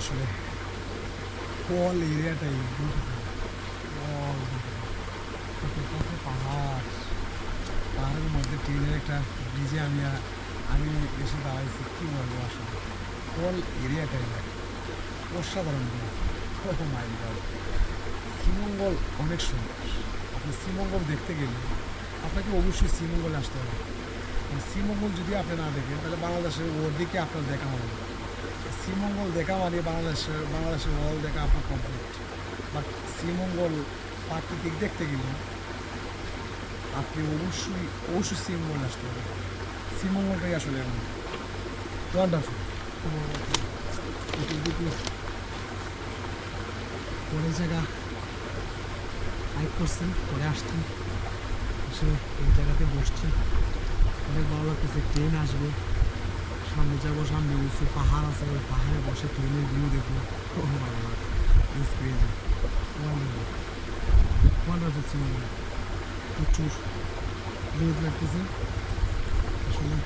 আসলে অল এরিয়াটাই কত পাহাড় পাহাড়ের মধ্যে ট্রেনের একটা ব্রিজে আমি আমি এসে দাঁড়াইছি, কী বলব আসলে? অল এরিয়াটাই অসাধারণ ও মাই গড। শ্রীমঙ্গল অনেক সুন্দর। আপনি শ্রীমঙ্গল দেখতে গেলে আপনাকে অবশ্যই শ্রীমঙ্গলে আসতে হবে। শ্রীমঙ্গল যদি আপনি না দেখেন, তাহলে বাংলাদেশের ওর দিকে আপনার দেখা হবে। শ্রীমঙ্গল দেখা মানে বাংলাদেশের বাংলাদেশের ওয়াল দেখা আপনার কমপ্লিট বাট শ্রীমঙ্গল প্রাকৃতিক দেখতে গেলে আপনি অবশ্যই অবশ্যই শ্রীমঙ্গল আসতে হবে। শ্রীমঙ্গলটাই আসলে এমন। ওয়ান্ডারফুল পরে জায়গা হাইক করছি, পরে আসছি। এসে এই জায়গাতে বসছি। অনেক ভালো লাগতেছে ট্রেন আসবে। সামনে যাব সামনে উঁচু পাহাড় আছে ওই পাহাড়ে বসে ট্রেনের ভিউ দেখব। ও ভালো লাগে ক্রেজি ওয়ান্ডারফুল ওয়ান্ডারফুল সিনেমা প্রচুর। ভিড় লাগতেছে। আসলে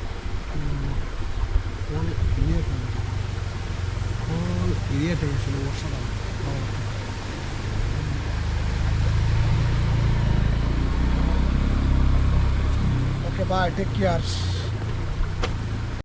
Okay, bye. Take care.